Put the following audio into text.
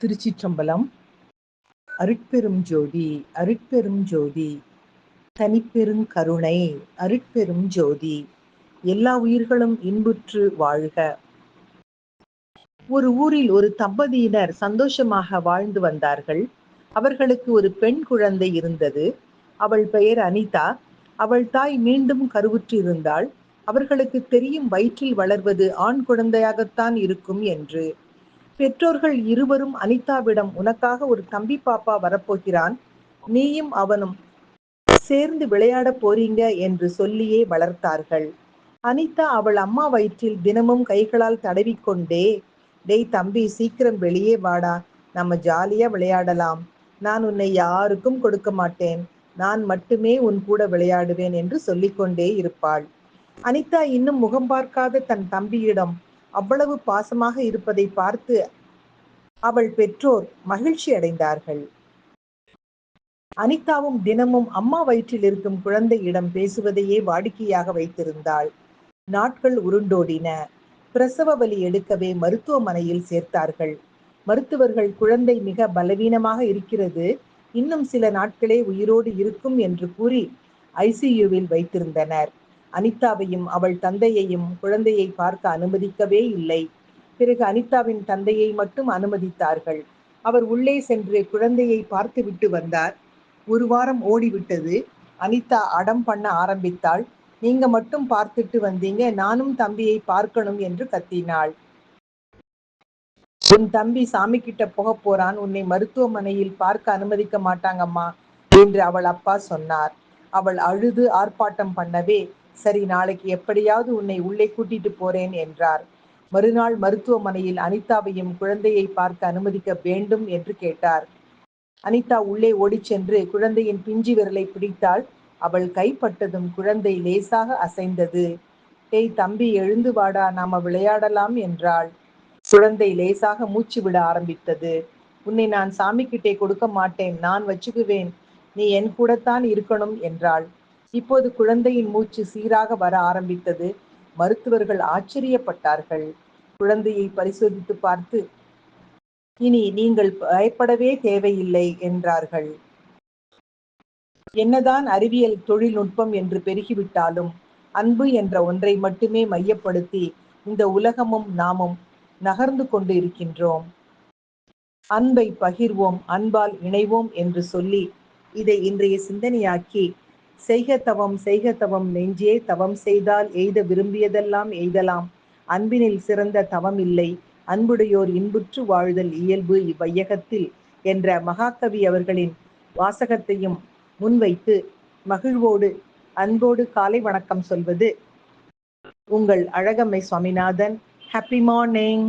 திருச்சிற்றம்பலம். அருட்பெரும் ஜோதி அருட்பெரும் ஜோதி தனிப்பெரும் கருணை அருட்பெரும் ஜோதி எல்லா உயிர்களும் இன்புற்று வாழ்க. ஒரு ஊரில் ஒரு தம்பதியினர் சந்தோஷமாக வாழ்ந்து வந்தார்கள். அவர்களுக்கு ஒரு பெண் குழந்தை இருந்தது. அவள் பெயர் அனிதா. அவள் தாய் மீண்டும் கருவுற்று இருந்தாள் அவர்களுக்கு தெரியும் வயிற்றில் வளர்வது ஆண் குழந்தையாகத்தான் இருக்கும் என்று. பெற்றோர்கள் இருவரும் அனிதாவிடம் உனக்காக ஒரு தம்பி பாப்பா வரப்போகிறான். நீயும் அவனும் சேர்ந்து விளையாட போறீங்க என்று சொல்லியே வளர்த்தார்கள். அனிதா அவள் அம்மா வயிற்றில் தினமும் கைகளால் தடவிக்கொண்டே டேய் தம்பி சீக்கிரம் வெளியே வாடா. நம்ம ஜாலியா விளையாடலாம். நான் உன்னை யாருக்கும் கொடுக்க மாட்டேன். நான் மட்டுமே உன் கூட விளையாடுவேன் என்று சொல்லிக்கொண்டே இருப்பாள். அனிதா இன்னும் முகம் பார்க்காத தன் தம்பியிடம் அவ்வளவு பாசமாக இருப்பதை பார்த்து அவள் பெற்றோர் மகிழ்ச்சி அடைந்தார்கள். அனிதாவும் தினமும் அம்மா வயிற்றில் இருக்கும் குழந்தையிடம் பேசுவதையே வாடிக்கையாக வைத்திருந்தாள். நாட்கள் உருண்டோடின. பிரசவ வலி எடுக்கவே மருத்துவமனையில் சேர்த்தார்கள். மருத்துவர்கள் குழந்தை மிக பலவீனமாக இருக்கிறது. இன்னும் சில நாட்களே உயிரோடு இருக்கும் என்று கூறி ஐசியூவில் வைத்திருந்தனர். அனிதாவையும் அவள் தந்தையையும் குழந்தையை பார்க்க அனுமதிக்கவே இல்லை. பிறகு அனிதாவின் தந்தையை மட்டும் அனுமதித்தார்கள். அவர் உள்ளே சென்று குழந்தையை பார்த்துவிட்டு வந்தார். ஒரு வாரம் ஓடிவிட்டது. அனிதா அடம் பண்ண ஆரம்பித்தாள். நீங்க மட்டும் பார்த்துட்டு வந்தீங்க. நானும் தம்பியை பார்க்கணும் என்று கத்தினாள். உன் தம்பி சாமி கிட்ட போக போறான். உன்னை மருத்துவமனையில் பார்க்க அனுமதிக்க மாட்டாங்கம்மா என்று அவள் அப்பா சொன்னார். அவள் அழுது ஆர்ப்பாட்டம் பண்ணவே சரி நாளைக்கு எப்படியாவது உன்னை உள்ளே கூட்டிட்டு போறேன் என்றார். மறுநாள் மருத்துவமனையில் அனிதாவையும் குழந்தையை பார்க்க அனுமதிக்க வேண்டும் என்று கேட்டார். அனிதா உள்ளே ஓடிச் சென்று குழந்தையின் பிஞ்சி விரலை பிடித்தாள். அவள் கைப்பட்டதும் குழந்தை லேசாக அசைந்தது. டேய் தம்பி எழுந்து வாடா நாம விளையாடலாம் என்றாள். குழந்தை லேசாக மூச்சு விட ஆரம்பித்தது. உன்னை நான் சாமி கிட்டே கொடுக்க மாட்டேன் நான் வச்சுக்குவேன். நீ என் கூடத்தான் இருக்கணும் என்றாள். இப்போது குழந்தையின் மூச்சு சீராக வர ஆரம்பித்தது. மருத்துவர்கள் ஆச்சரியப்பட்டார்கள். குழந்தையை பரிசோதித்து பார்த்து இனி நீங்கள் பயப்படவே தேவையில்லை என்றார்கள். என்னதான் அறிவியல் தொழில்நுட்பம் என்று பெருகிவிட்டாலும் அன்பு என்ற ஒன்றை மட்டுமே மையப்படுத்தி இந்த உலகமும் நாமும் நகர்ந்து கொண்டு இருக்கின்றோம் அன்பை பகிர்வோம் அன்பால் இணைவோம் என்று சொல்லி இதை இன்றைய சிந்தனையாக்கி செய்க தவம் செய்க தவம் நெஞ்சே தவம் செய்தால் எய்த விரும்பியதெல்லாம் எய்தலாம். அன்பினில் சிறந்த தவம் இல்லை. அன்புடையோர் இன்புற்று வாழ்தல் இயல்பு இவ்வையகத்தில் என்ற மகாகவி அவர்களின் வாசகத்தையும் முன்வைத்து மகிழ்வோடு அன்போடு காலை வணக்கம் சொல்வது உங்கள் அழகம்மை சுவாமிநாதன். Happy morning